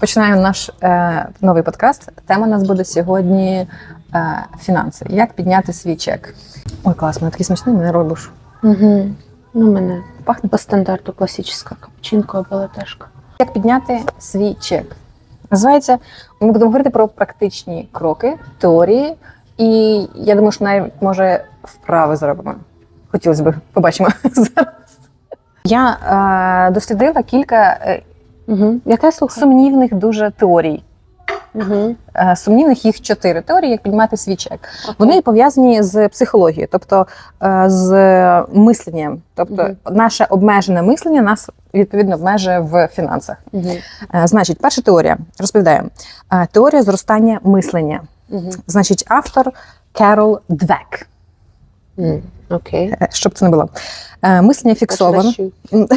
Починаємо наш е, новий подкаст. Тема у нас буде сьогодні е, фінанси. Як підняти свій чек? Ой, клас, мене такий смачний, мене робиш. Угу. Ну, мене пахне по стандарту класична капучинка або латешка. Як підняти свій чек? Називається, ми будемо говорити про практичні кроки, теорії, і я думаю, що навіть може вправи зробимо. Хотілося б, побачимо зараз. Я е, дослідила кілька е, Угу. Яке я слухаю? сумнівних дуже теорій. Угу. Сумнівних їх чотири теорії, як піднімати свій чек. Вони пов'язані з психологією, тобто е, з мисленням. Тобто, Мгм. наше обмежене мислення нас відповідно обмежує в фінансах. Угу. Значить, перша теорія розповідає Е, теорія зростання мислення. Угу. Значить, автор Керол Двек. Окей. Е, Щоб це не було. Е, Мислення фіксоване.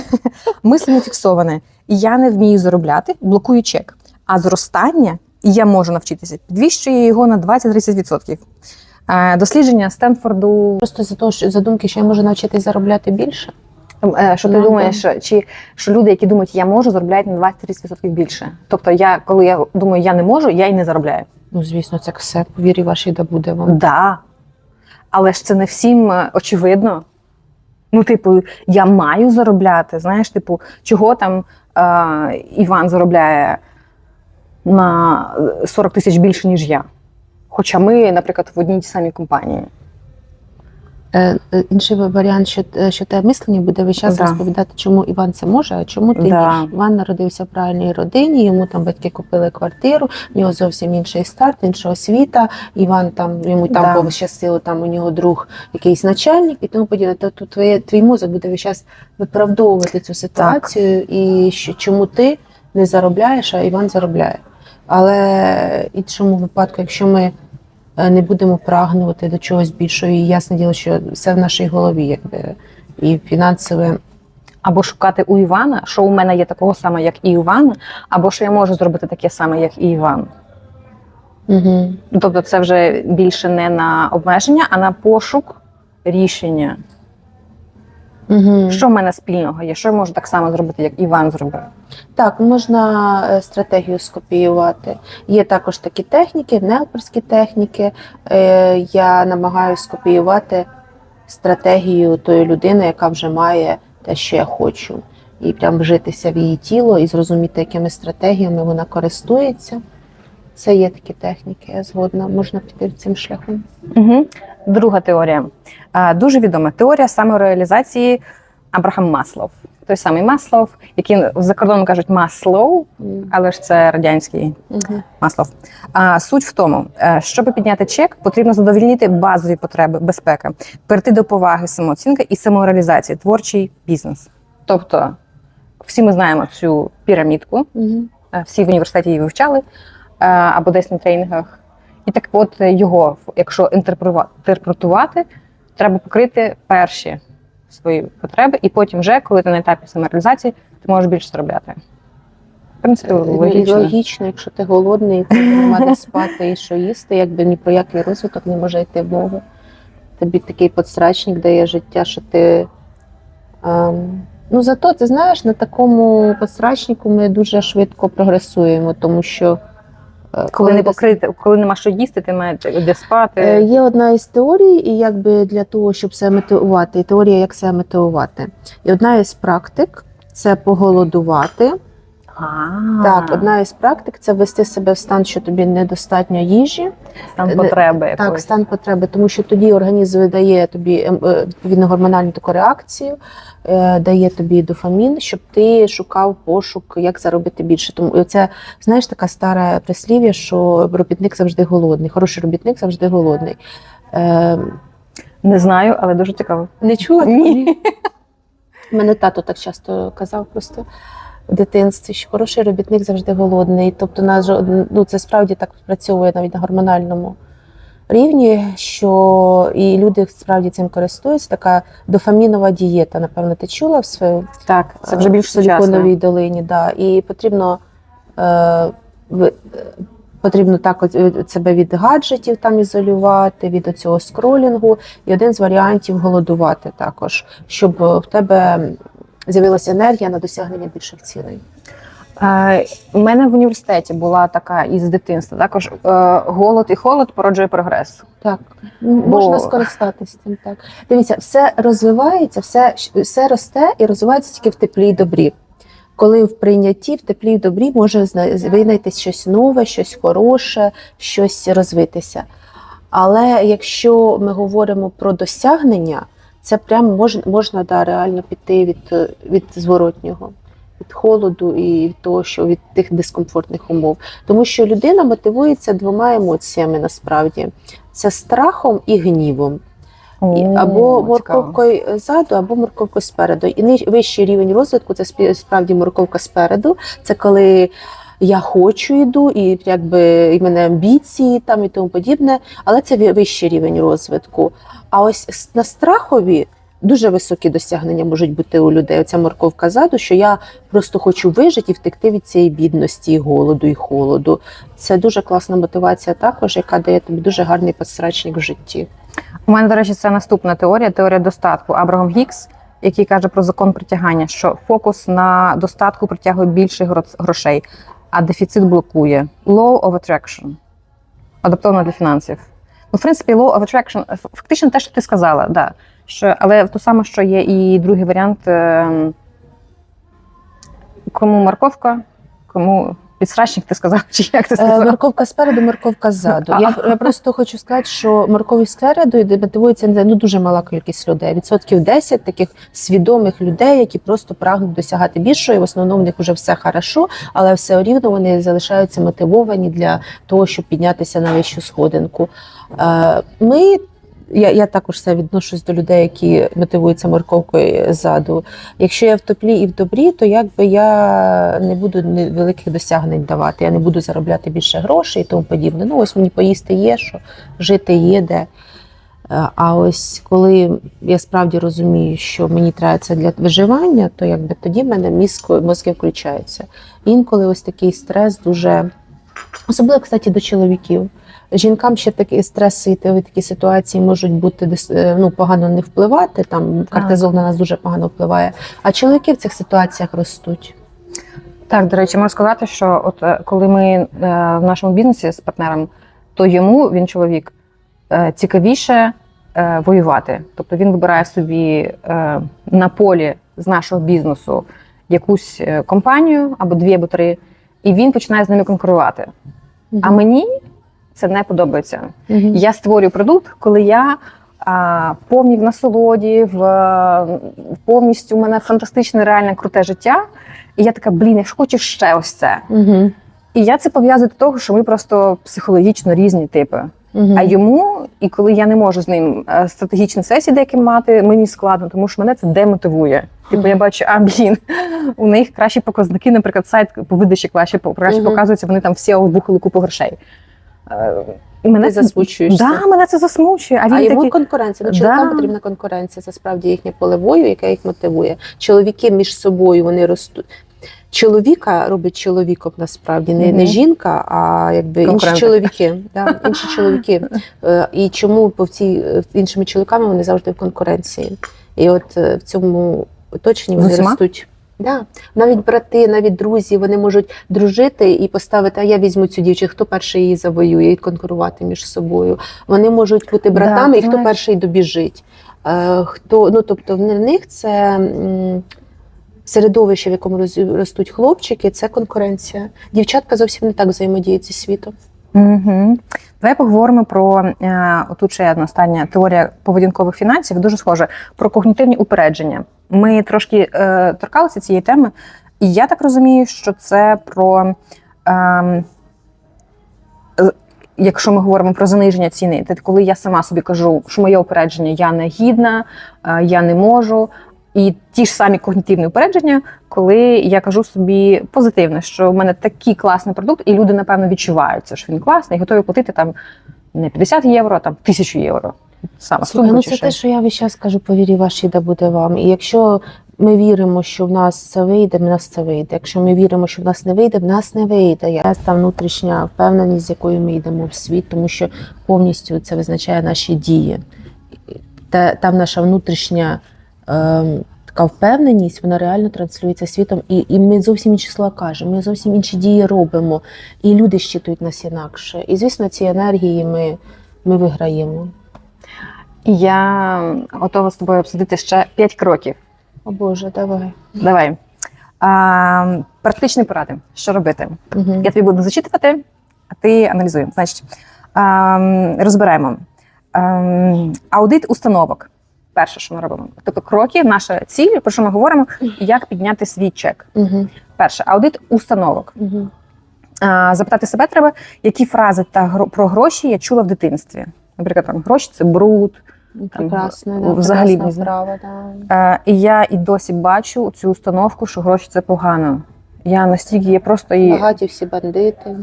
Мислення фіксоване. Я не вмію заробляти, блокую чек. А зростання, я можу навчитися, підвищує його на 20-30%. Е, Дослідження Стенфорду. Просто за того, що за думки, що я можу навчитись заробляти більше. Е, Що ти Ну, думаєш, чи що люди, які думають, я можу, заробляють на 20-30% більше? Тобто, я коли я думаю, я не можу, я і не заробляю. Ну, звісно, це все по вірі вашій да буде вам. Да. Але ж це не всім е, очевидно. Ну, типу, я маю заробляти. Знаєш, типу, чого там е, Іван заробляє на 40 тисяч більше, ніж я. Хоча ми, наприклад, в одній тій самій компанії. Е, е, інший варіант, що, е, що те мислення буде весь час Да. розповідати, чому Іван це може, а чому ти ні. Да. Іван народився в правильній родині, йому там батьки купили квартиру, в нього зовсім інший старт, інша освіта. Іван там йому там Да. пощастило, там у нього друг якийсь начальник і тому подібне. То тут твоє твій мозок буде весь час виправдовувати цю ситуацію, і що чому ти не заробляєш, а Іван заробляє. Але в іншому випадку, якщо ми не будемо прагнути до чогось більшого, і ясне діло, що все в нашій голові, якби і фінансове. Або шукати у Івана, що у мене є такого саме, як і Івана, або що я можу зробити таке саме, як і Іван. Угу. Тобто, це вже більше не на обмеження, а на пошук рішення. Угу. Що в мене спільного є? Що я можу так само зробити, як Іван зробив? Так, можна е, стратегію скопіювати. Є також такі техніки, невперські техніки. Е, Я намагаюся скопіювати стратегію тої людини, яка вже має те, що я хочу. І прям вжитися в її тіло і зрозуміти, якими стратегіями вона користується. Це є такі техніки, я згодна, можна піти цим шляхом. Угу. Друга теорія. Дуже відома теорія самореалізації Абрахам Маслов. Той самий Маслов, який за кордоном кажуть Маслоу, але ж це радянський Угу. Маслов. А суть в тому, е, щоб підняти чек, потрібно задовольнити базові потреби безпеки, перейти до поваги, самооцінки і самореалізації, творчий бізнес. Тобто, всі ми знаємо цю пірамідку, Угу. Всі в університеті її вивчали або десь на тренінгах. І так от е, його, якщо інтерпретувати, треба покрити перші свої потреби, і потім вже, коли ти на етапі самореалізації, ти можеш більше заробляти. В принципі, логічно. Логічно, якщо ти голодний, нема де спати і що їсти, якби ні про який розвиток не може йти мова. Тобі такий подсрачник дає життя, що ти. Ем, ну зато ти знаєш, на такому подсрачнику ми дуже швидко прогресуємо, тому що е, Коли не покрити, коли нема що їсти, ти маєш де спати. Е, Є одна із теорій, і якби для того, щоб себе мотивувати, і теорія, як себе мотивувати. І одна із практик це поголодувати. А, Так, одна із практик це ввести себе в стан, що тобі недостатньо їжі. там не- потреби Так, якоїсь. стан потреби, тому що тоді організм видає тобі ем, е, відповідно гормональну таку реакцію, е, дає тобі дофамін, щоб ти шукав пошук, як заробити більше. Тому це знаєш така стара прислів'я, що робітник завжди голодний. Хороший робітник завжди голодний. Е, Не знаю, але дуже цікаво. не чула? Ні. Мене тато так часто казав просто в дитинстві, що хороший робітник завжди голодний. Тобто, на ну, це справді так працює навіть на гормональному рівні, що і люди справді цим користуються. Така дофамінова дієта, напевно, ти чула в своєму Так, це вже більш в Силіконовій долині. Да. І потрібно, е, е, потрібно так е, себе від гаджетів там ізолювати, від цього скролінгу. І один з варіантів голодувати також, щоб в тебе з'явилася енергія на досягнення більших цілей. Е, У мене в університеті була така із дитинства. Також е, голод і холод породжує прогрес. Так, Бо- можна скористатися цим. Так. Дивіться, все розвивається, все, все росте і розвивається тільки в теплі й добрі. Коли в прийнятті, в теплі й добрі може винайтись щось нове, щось хороше, щось розвитися. Але якщо ми говоримо про досягнення, це прямо можна, можна да, реально піти від, від зворотнього, від холоду і від того, що від тих дискомфортних умов. Тому що людина мотивується двома емоціями насправді: це страхом і гнівом. І- О, або морковкою ззаду, або морковкою спереду. І ниж- вищий рівень розвитку це справді морковка спереду. Це коли я хочу йду, і якби і мене амбіції там і тому подібне. Але це вищий рівень розвитку. А ось на страхові. Дуже високі досягнення можуть бути у людей. Оця морковка ззаду, що я просто хочу вижити і втекти від цієї бідності, і голоду і холоду. Це дуже класна мотивація, також, яка дає тобі дуже гарний посрачник в житті. У мене, до речі, це наступна теорія, теорія достатку. Абрагам Гікс, який каже про закон притягання, що фокус на достатку притягує більше грошей, а дефіцит блокує. Law of attraction. Адаптовано для фінансів. Ну, в принципі, law of attraction, фактично те, що ти сказала, да. що, але то саме, що є і другий варіант. ем, Кому морковка, кому підсрачник, ти сказав, чи як ти Е, сказав? Морковка спереду, морковка ззаду. Я, я просто хочу сказати, що моркові спереду і мотивується не ну, дуже мала кількість людей. Відсотків 10 таких свідомих людей, які просто прагнуть досягати більшого. І в основному в них вже все хорошо, але все рівно вони залишаються мотивовані для того, щоб піднятися на вищу сходинку. Е, Ми я, я також все відношусь до людей, які мотивуються морковкою ззаду. Якщо я в топлі і в добрі, то якби я не буду великих досягнень давати, я не буду заробляти більше грошей і тому подібне. Ну ось мені поїсти є, що жити є де. Е, А ось коли я справді розумію, що мені треба це для виживання, то якби тоді в мене мізко, мозки включаються. Інколи ось такий стрес дуже особливо, кстати, до чоловіків. Жінкам ще такі стреси і такі ситуації можуть бути е, ну, погано не впливати. Там кортизол на нас дуже погано впливає. А чоловіки в цих ситуаціях ростуть. Так, до речі, можу сказати, що от е, коли ми е, в нашому бізнесі з партнером, то йому він чоловік е, цікавіше е, воювати. Тобто він вибирає собі е, на полі з нашого бізнесу якусь компанію або дві, або три, і він починає з ними конкурувати. А мені це не подобається. Мгм. Я створюю продукт, коли я а, повні в насолоді, в, е, повністю у мене фантастичне, реальне круте життя. І я така, блін, я ж хочу ще ось це. Мгм. І я це пов'язую до того, що ми просто психологічно різні типи. Мгм. А йому, і коли я не можу з ним е, стратегічні сесії деякі мати, мені складно, тому що мене це демотивує. Типу, я бачу, а блін, у них кращі показники, наприклад, сайт по видачі краще, краще показується, вони там всі обухали купу грошей. Е, І мене Ти це засмучуєшся. Да, мене це засмучує. А він А йому такий, конкуренція. Ну, чоловікам Да. потрібна конкуренція. Це справді їхня поле бою, яка їх мотивує. Чоловіки між собою вони ростуть. Чоловіка робить чоловіком насправді, не, не жінка, а якби інші чоловіки. Да, інші чоловіки. Е, І чому по ці іншими чоловіками вони завжди в конкуренції? І от е, в цьому оточенні вони усіма? ростуть. Да. Навіть брати, навіть друзі, вони можуть дружити і поставити, а я візьму цю дівчину, хто перший її завоює, і конкурувати між собою. Вони можуть бути братами, ти і хто знаєш. перший добіжить. Е, хто, ну, тобто в них це середовище, в якому ростуть хлопчики, це конкуренція. Дівчатка зовсім не так взаємодіють зі світом. Угу. Давай поговоримо про е, отут ще одна остання теорія поведінкових фінансів, дуже схоже про когнітивні упередження. Ми трошки е, торкалися цієї теми, і я так розумію, що це про. Е, Якщо ми говоримо про заниження ціни, то коли я сама собі кажу, що моє упередження я не гідна, е, я не можу. І ті ж самі когнітивні упередження, коли я кажу собі позитивне, що в мене такий класний продукт, і люди, напевно, відчувають це, що він класний, і готові платити там не 50 євро, а там 1000 євро. Саме Слухай, ну це те, що я весь час кажу, повірі вашій, да буде вам. І якщо ми віримо, що в нас це вийде, в нас це вийде. Якщо ми віримо, що в нас не вийде, в нас не вийде. Я та внутрішня впевненість, з якою ми йдемо в світ, тому що повністю це визначає наші дії. Та, там наша внутрішня така впевненість, вона реально транслюється світом, і, і ми зовсім інші слова кажемо, ми зовсім інші дії робимо, і люди щитують нас інакше. І звісно, ці енергії ми, ми виграємо. Я готова з тобою обсудити ще 5 кроків. О Боже, давай. Давай. А, практичні поради. Що робити? Угу. Я тобі буду зачитувати, а ти аналізуй. Значить, ем, розбираємо. Ем, аудит установок. Перше, що ми робимо. Тобто кроки, наша ціль, про що ми говоримо, як підняти свій чек. Угу. Перше, аудит установок. Угу. А, запитати себе треба, які фрази та гро- про гроші я чула в дитинстві. Наприклад, там гроші це бруд. Прекрасно, Взагалі справа, да. Е, і я і досі бачу цю установку, що гроші це погано. Я настільки є просто і Багаті всі бандити.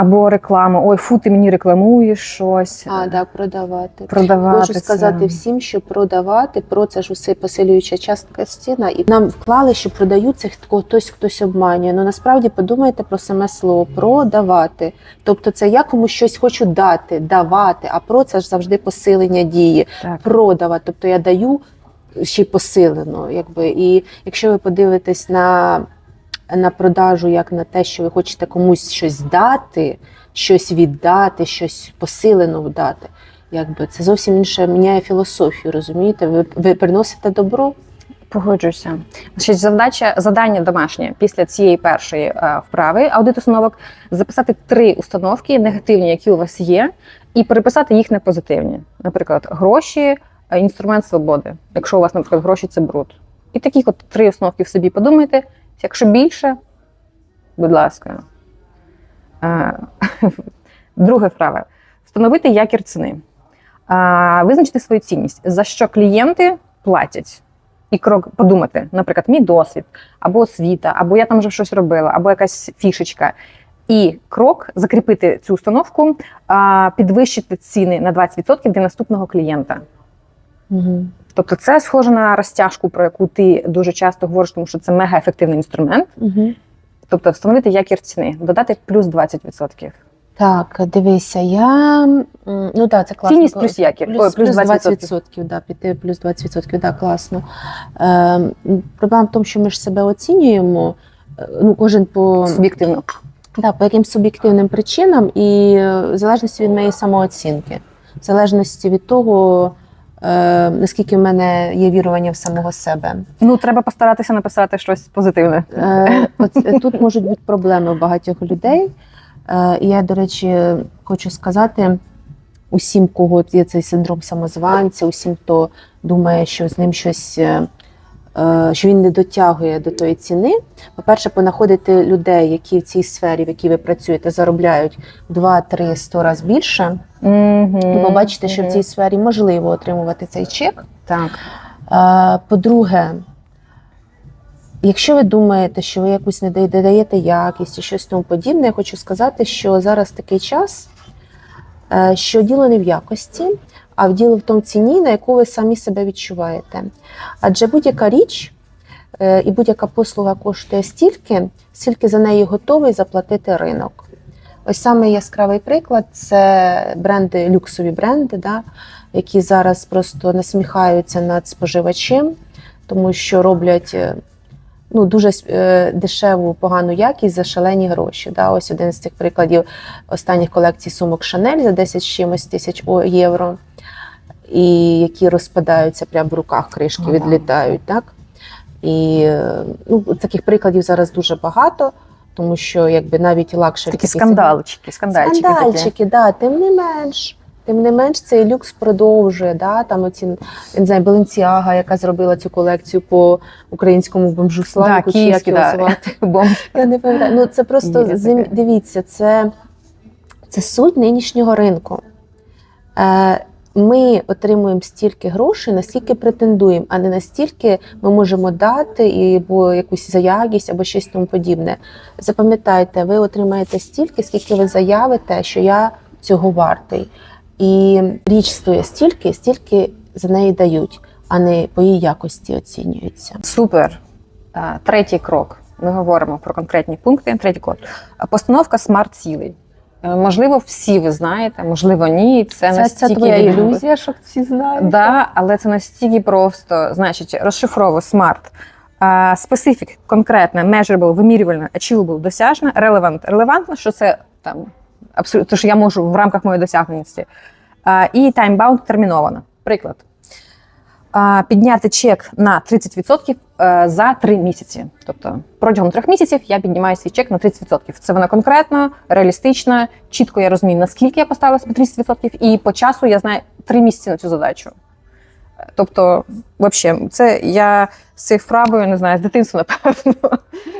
Або реклама. Ой, фу, ти мені рекламуєш щось. А, да, продавати. продавати. Можу це. сказати всім, що продавати, про це ж усе посилююча частка стіна. І нам вклали, що продають це хто- хтось, хтось обманює. Ну насправді подумайте про саме слово продавати. Тобто, це я комусь щось хочу дати, давати. А про це ж завжди посилення дії. Так. Продавати. Тобто я даю ще й посилено. Якби. І якщо ви подивитесь на, на продажу, як на те, що ви хочете комусь щось дати, щось віддати, щось посилено вдати. Якби це зовсім інше міняє філософію, розумієте? Ви, ви приносите добро. Погоджуюся. Значить, завдача завдання домашнє після цієї першої е, вправи аудит установок записати три установки негативні, які у вас є, і переписати їх на позитивні. Наприклад, гроші, е, інструмент свободи. Якщо у вас, наприклад, гроші це бруд. І таких от три установки в собі подумайте. Якщо більше, будь ласка. Е, Друга вправа. Встановити якір ціни. Визначити свою цінність, за що клієнти платять. І крок подумати, наприклад, мій досвід, або освіта, або я там вже щось робила, або якась фішечка. І крок закріпити цю установку, підвищити ціни на 20% для наступного клієнта. Угу. Тобто, це схоже на розтяжку, про яку ти дуже часто говориш, тому що це мега ефективний інструмент. Угу. Тобто, встановити якір ціни, додати плюс 20%. Так, дивися, я ну так, це класно. Цінність плюс якір. Плюс, Ой, плюс плюс 20%. 20%, да, піти плюс 20%, да, класно. Е, проблема в тому, що ми ж себе оцінюємо, е, ну, кожен по, Суб'єктивно. да, по якимсь суб'єктивним причинам, і е, в залежності від моєї самооцінки, в залежності від того, е, наскільки в мене є вірування в самого себе. Ну, треба постаратися написати щось позитивне. Е, от, е, тут можуть бути проблеми у багатьох людей. Е, я, до речі, хочу сказати усім, кого є цей синдром самозванця, усім, хто думає, що з ним щось. Е, Що він не дотягує до тої ціни. По-перше, понаходити людей, які в цій сфері, в якій ви працюєте, заробляють 2-3 100 разів більше. Угу. І побачите, що в цій сфері можливо отримувати цей чек. Так. Е, По-друге, якщо ви думаєте, що ви якусь не дає- даєте якість і щось тому подібне, я хочу сказати, що зараз такий час, е, що діло не в якості, а в діло в тому ціні, на яку ви самі себе відчуваєте. Адже будь-яка річ е, і будь-яка послуга коштує стільки, скільки за неї готовий заплатити ринок. Ось саме яскравий приклад це бренди, люксові бренди, да, які зараз просто насміхаються над споживачем, тому що роблять е, ну, дуже е, дешеву, погану якість за шалені гроші. Да. Ось один з цих прикладів останніх колекцій сумок Шанель за 10 чимось тисяч євро, і які розпадаються прямо в руках, кришки Ага. відлітають. Так? І ну, таких прикладів зараз дуже багато. Тому що якби навіть лакшері Такі скандалчики, скандальчики. такі. Скандальчики, да, тим не менш. Тим не менш, цей люкс продовжує. Да, там оці, не знаю, Баленціага, яка зробила цю колекцію по українському бомжу Славіку, чи як його да. звати. Бомж. Я не пам'ятаю. Ну, це просто Є зим... дивіться, це, це суть нинішнього ринку. Е, ми отримуємо стільки грошей, наскільки претендуємо, а не настільки ми можемо дати і, або якусь за якість, або щось тому подібне. Запам'ятайте, ви отримаєте стільки, скільки ви заявите, що я цього вартий. І річ стоїть стільки, стільки за неї дають, а не по її якості оцінюються. Супер. Третій крок. Ми говоримо про конкретні пункти. Третій крок. Постановка смарт-цілей. Е, Можливо, всі ви знаєте, можливо, ні. Це, Це, це твоя ілюзія, що всі знають. Да, але це настільки просто. Значить, розшифровую SMART. А, Specific, конкретне, measurable, вимірювальне, achievable, досяжне, relevant. Релевантно, що це там абсолютно, що я можу в рамках моєї досягненості. А, і time-bound терміновано. Приклад. Підняти чек на 30% е, за три місяці. Тобто протягом трьох місяців я піднімаю свій чек на 30%. Це вона конкретно, реалістична, чітко я розумію, наскільки я поставила собі 30%, і по часу я знаю три місяці на цю задачу. Е, Тобто, взагалі, це я з цією вправою не знаю, з дитинства, напевно.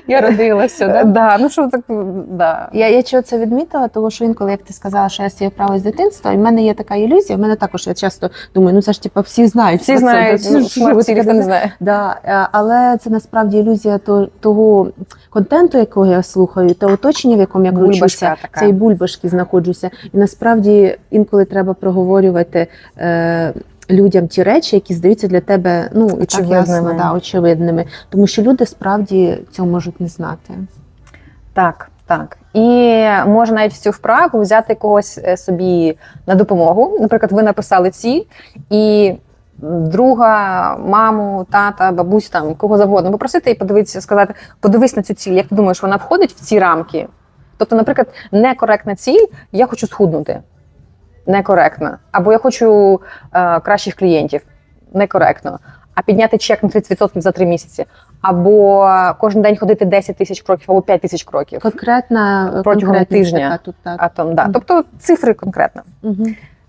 Я родилася, да? Да, ну що так, да. Я, я чого це відмітила, тому що інколи, як ти сказала, що я з цією вправою з дитинства, і в мене є така ілюзія. В мене також я часто думаю, ну це ж типу всі знають. Всі знають, ну, всі не знає. Да, е, але це насправді ілюзія того контенту, якого я слухаю, те оточення, в якому я кручуся. Бульбашка така. Це і бульбашки знаходжуся. І насправді інколи треба проговорювати е, людям ті речі, які здаються для тебе ну і так ясно, да, очевидними. Тому що люди справді цього можуть не знати. Так, так. І можна навіть в цю вправу взяти когось е, собі на допомогу. Наприклад, ви написали ціль, і друга, маму, тата, бабусь, там кого завгодно попросити і подивитися, сказати, подивись на цю ціль, як ти думаєш, вона входить в ці рамки? Тобто, наприклад, некоректна ціль, я хочу схуднути. Некоректно. Або я хочу е, кращих клієнтів. Некоректно. А підняти чек на 30% за 3 місяці. Або кожен день ходити 10 тисяч кроків, або 5 тисяч кроків. Конкретна Протягом тижня. така тут так. А там, да. Мгм. Тобто цифри конкретно. Угу.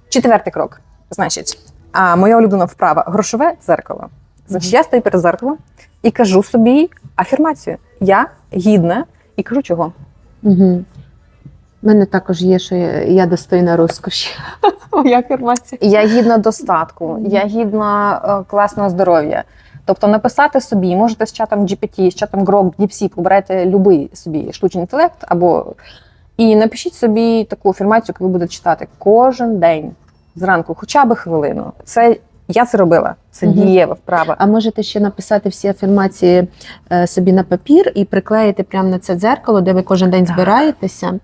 Четвертий крок. Значить, а моя улюблена вправа грошове дзеркало. Значить, я стою перед зеркалом і кажу собі афірмацію. Я гідна і кажу чого. Угу. У мене також є, що я, я достойна розкоші. Моя афірмація. Я гідна достатку, я гідна е, класного здоров'я. Тобто написати собі, можете з чатом GPT, з чатом Grok, DeepSeek, обирайте будь-який собі штучний інтелект, або і напишіть собі таку афірмацію, яку ви будете читати кожен день зранку, хоча б хвилину. Це я це робила. Це Мгм. дієва вправа. А можете ще написати всі афірмації е, собі на папір і приклеїти прямо на це дзеркало, де ви кожен день Так. збираєтеся,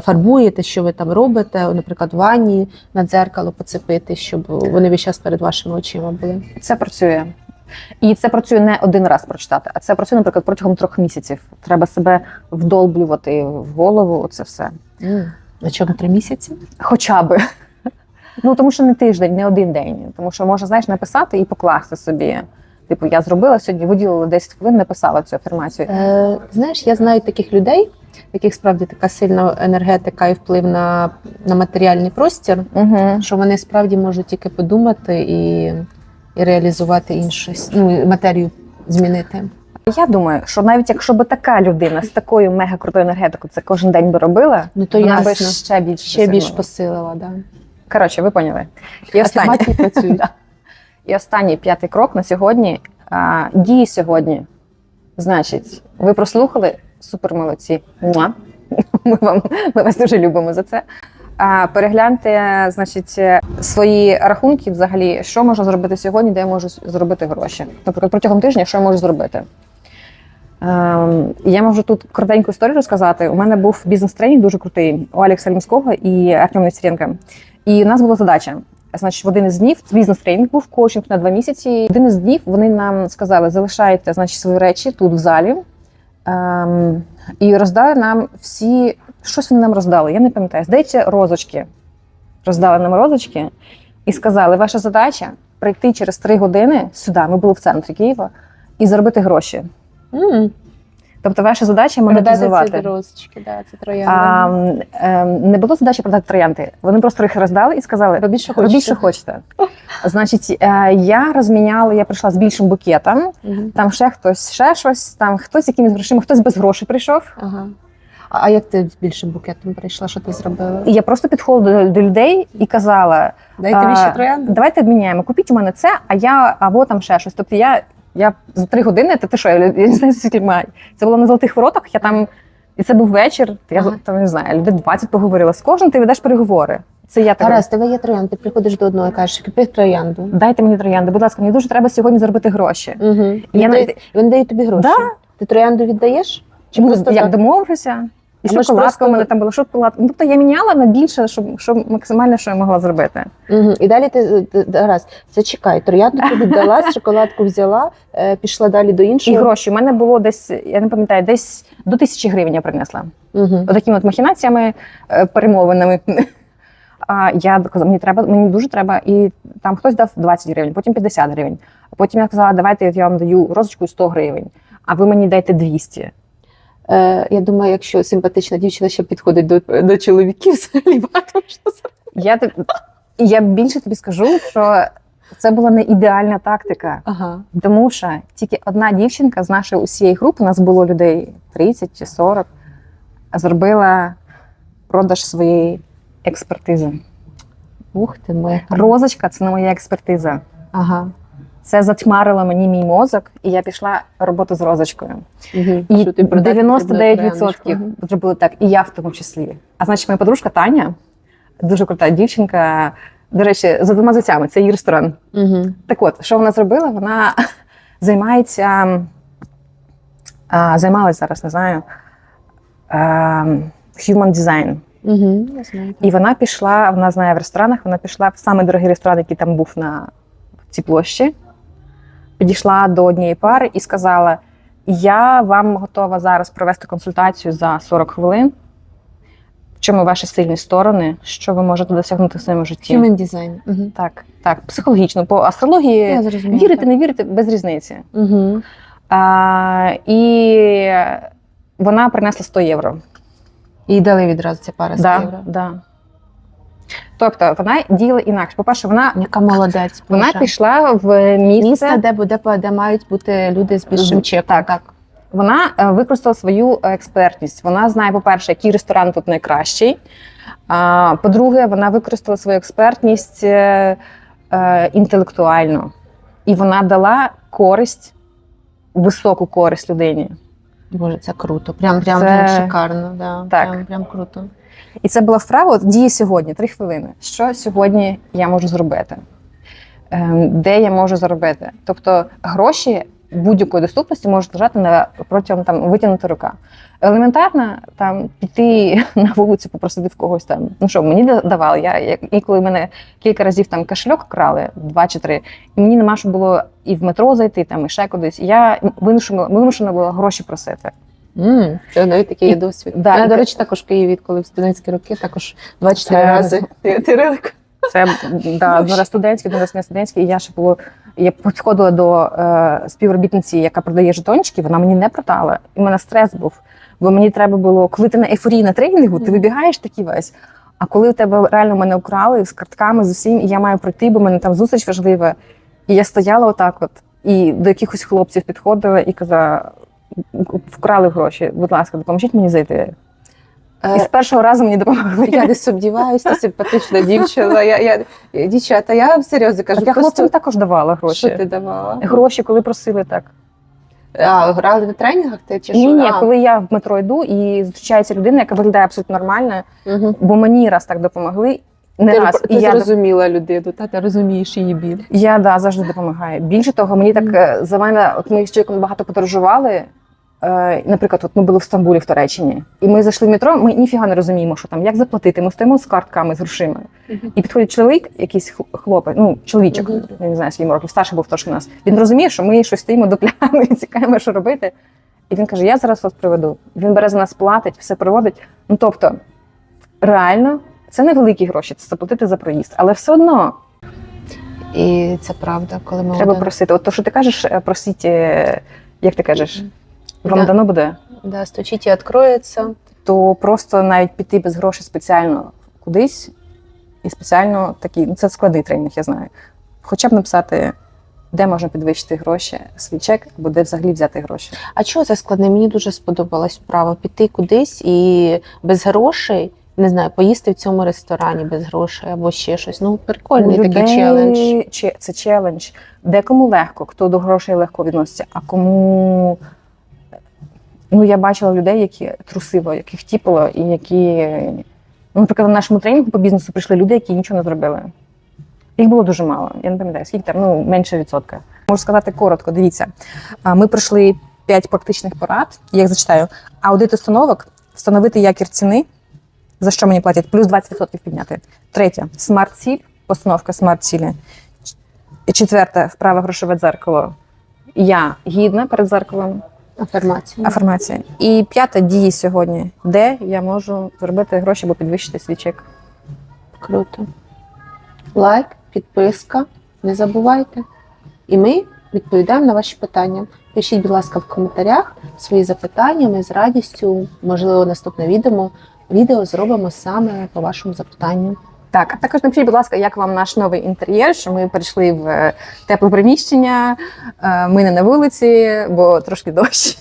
фарбуєте, що ви там робите, наприклад, в ванні на дзеркало поцепити, щоб вони весь час перед вашими очима були. Це працює. І це працює не один раз прочитати, а це працює, наприклад, протягом трьох місяців. Треба себе вдолблювати в голову. Це все. На чому три місяці? Хоча би. Ну тому що не тиждень, не один день. Тому що можна, знаєш, написати і покласти собі. Типу, я зробила сьогодні, виділила 10 хвилин, написала цю афірмацію. Е, знаєш, я знаю таких людей, в яких справді така сильна енергетика і вплив на, на матеріальний простір, Угу. що вони справді можуть тільки подумати і, і реалізувати іншу ну, матерію змінити. Я думаю, що навіть якщо би така людина з такою мега крутою енергетикою це кожен день би робила, Ну то вона би ще більше Ще більш посилила, да. Коротше, ви поняли. І. Да. І останній п'ятий крок на сьогодні. А, дії сьогодні. Значить, ви прослухали? Супер молодці. Муа. Ми, вам, ми вас дуже любимо за це. А, перегляньте, значить, свої рахунки взагалі, що можна зробити сьогодні, де я можу зробити гроші. Наприклад, протягом тижня, що я можу зробити. Ем, я можу тут коротеньку історію розказати. У мене був бізнес-тренінг дуже крутий у Алекса Лімського і Артема Нестеренка. І у нас була задача. Значить, в один із днів бізнес-тренінг був коучинг на два місяці. В один із днів вони нам сказали: залишайте значить, свої речі тут в залі. Ем, і роздали нам всі. Щось вони нам роздали, я не пам'ятаю. Здається, розочки. Роздали нам розочки і сказали: ваша задача прийти через три години сюди. Ми були в центрі Києва, і заробити гроші. М, Тобто, ваша задача Продати ці монетизувати. розочки, да, це троянди. А, м, ем, не було задачі продати троянди. Вони просто їх роздали і сказали: Робіть, що робіть, хочете. що хочете. Значить, е, я розміняла, я прийшла з більшим букетом. Мгм. Там ще хтось, ще щось, там хтось з якимись грошима, хтось без грошей прийшов. Ага. А, як ти з більшим букетом прийшла? Що ти зробила? Я просто підходила до, людей і казала: Дайте більше троянди. давайте обміняємо, купіть у мене це, а я або там ще щось. Тобто я, я за три години, та ти що, я, я не знаю, скільки маю. Це було на золотих воротах. Я там, і це був вечір. Я Ага. там не знаю, людей 20 поговорила. З кожним ти ведеш переговори. Це я так. Гаразд, тебе є троянди, ти приходиш до одного і кажеш, купи троянду. Дайте мені троянди, будь ласка, мені дуже треба сьогодні заробити гроші. Угу. Я Він, навіть- він дає тобі гроші. Да. Ти троянду віддаєш? Чи Ну, просто як так? домовлюся, І А шоколадка просто- у мене там була шоколадка. Ну, тобто я міняла на більше, щоб, щоб максимально, що я могла зробити. Угу. І далі ти ти- раз, зачекай, троянду тобі дала, шоколадку взяла, е, пішла далі до іншого. І гроші. У мене було десь, я не пам'ятаю, десь до тисячі гривень я принесла. Угу. Отакими от махінаціями, е, перемовинами. А я казала, мені треба, мені дуже треба. І там хтось дав 20 гривень, потім 50 гривень. А потім я сказала, давайте я вам даю розочку 100 гривень, а ви мені дайте 200. Е, я думаю, якщо симпатична дівчина ще підходить до, до чоловіків, взагалі багато можна зробити. Я, я більше тобі скажу, що це була не ідеальна тактика. Ага. Тому що тільки одна дівчинка з нашої усієї групи, у нас було людей 30 чи 40, зробила продаж своєї експертизи. Ух ти моя. Розочка це не моя експертиза. Ага. Це затьмарило мені мій мозок, і я пішла роботу з розочкою. Угу. І 99% зробили так, і я в тому числі. А значить, моя подружка Таня, дуже крута дівчинка. До речі, за двома зайцями, це її ресторан. Угу. Так от, що вона зробила? Вона займається, а, займалась зараз, не знаю, а, human design. Угу. Я знаю. І вона пішла, вона знає в ресторанах, вона пішла в самий дорогий ресторан, який там був на цій площі. Підійшла до однієї пари і сказала: Я вам готова зараз провести консультацію за 40 хвилин. В чому ваші сильні сторони, що ви можете досягнути в своєму житті? Human design. Угу. Так, так, психологічно, по астрології вірити, не вірити без різниці. Угу. А, і вона принесла 100 євро. І дали відразу ця пара з Да, євро. да. Тобто вона діяла інакше. По-перше, вона, Яка молодець. вона Боже. пішла в місце, Місце, де, буде, де мають бути люди з більшим чеком. так. вона е, використала свою експертність. Вона знає, по-перше, який ресторан тут найкращий. По-друге, вона використала свою експертність е, е, інтелектуально. І вона дала користь, високу користь людині. Боже, це круто. Прям, прям, Це- прям шикарно. Да. Так. Прям, прям круто. І це була вправа дії сьогодні, три хвилини. Що сьогодні я можу зробити? Ем, Де я можу заробити? Тобто гроші будь-якої доступності можуть лежати на протягом там витягнути рука. Елементарно там піти на вулицю, попросити в когось там. Ну що, мені давали. Я і коли мене кілька разів там кошельок крали, два чи три, і мені нема що було і в метро зайти, там і ще кудись. Я вимушена була гроші просити. Mm, це навіть такий є досвід. да, Я, і до речі, також в Києві, коли в студентські роки, також 24 рази. Тирилик. Це да, зараз студентські, зараз не студентські. І я ще було. Я підходила до е, співробітниці, яка продає жетончики, вона мені не продала. І в мене стрес був. Бо мені треба було, коли ти на ейфорії на тренінгу, ти вибігаєш такий весь. А коли у тебе реально мене украли з картками, з усім, і я маю пройти, бо в мене там зустріч важлива. І я стояла отак, от, і до якихось хлопців підходила і казала: вкрали гроші, будь ласка, допоможіть мені зайти. І з Е, першого разу мені допомогли. Я не сумніваюся, ти симпатична дівчина. Я, я, дівчата, я вам серйозно кажу, я хлопцям також давала гроші. що ти давала? Гроші, коли просили так. А, грали на тренінгах ти чи Ні, що? ні, А, коли я в метро йду і зустрічається людина, яка виглядає абсолютно нормально, мгм. бо мені раз так допомогли. Не Ти, раз. ти І я, зрозуміла людину, та ти розумієш її біль. я да, завжди допомагаю. Більше того, мені так е, за мене, от ми з чоловіком багато подорожували. Е, Наприклад, от ми були в Стамбулі в Туреччині, і ми зайшли в метро. Ми ніфіга не розуміємо, що там, як заплатити. Ми стоїмо з картками, з грошима. І підходить чоловік, якийсь хлопець, ну чоловічок, я не знаю, скільки років, старший був трошки нас. Він розуміє, що ми щось стоїмо до плями і цікавимо, що робити. І він каже: Я зараз вас приведу. Він бере за нас платить, все проводить. Ну тобто, реально, це невеликі гроші, це заплатити за проїзд, але все одно І це правда, коли ми треба один- просити. От то, що ти кажеш, е, просіть, як ти кажеш, вам Да. дано буде, Да, стучіть і відкроється. то просто навіть піти без грошей спеціально кудись і спеціально такі, ну це складний тренінг, я знаю. Хоча б написати, де можна підвищити гроші, свій чек, або де взагалі взяти гроші. А чого це складне? Мені дуже сподобалось вправа піти кудись і без грошей, не знаю, поїсти в цьому ресторані без грошей або ще щось. Ну, прикольний У такий челендж. че- Це челендж. Декому легко, хто до грошей легко відноситься, а кому. Ну, я бачила людей, які трусиво, яких тіпало, і які. Ну, наприклад, на нашому тренінгу по бізнесу прийшли люди, які нічого не зробили. Їх було дуже мало. Я не пам'ятаю, скільки там, ну, менше відсотка. Можу сказати коротко, дивіться. Ми пройшли п'ять практичних порад, я їх зачитаю. Аудит установок, встановити якір ціни, за що мені платять, плюс 20% підняти. Третє смарт-ціль, постановка смарт-цілі. Четверте вправе грошове дзеркало. Я гідна перед зеркалом, Афірмація. афірмація. І п'яте дії сьогодні, де я можу заробити гроші або підвищити свій чек. Круто. Лайк, підписка, не забувайте. І ми відповідаємо на ваші питання. Пишіть, будь ласка, в коментарях свої запитання. Ми з радістю, можливо, наступне відео, відео зробимо саме по вашому запитанню. Так, а також напишіть, будь ласка, як вам наш новий інтер'єр, що ми прийшли в е, тепле приміщення, е, ми не на вулиці, бо трошки дощ.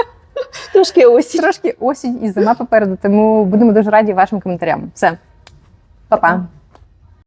Трошки осінь. Трошки осінь і зима попереду, тому будемо дуже раді вашим коментарям. Все, Па-па.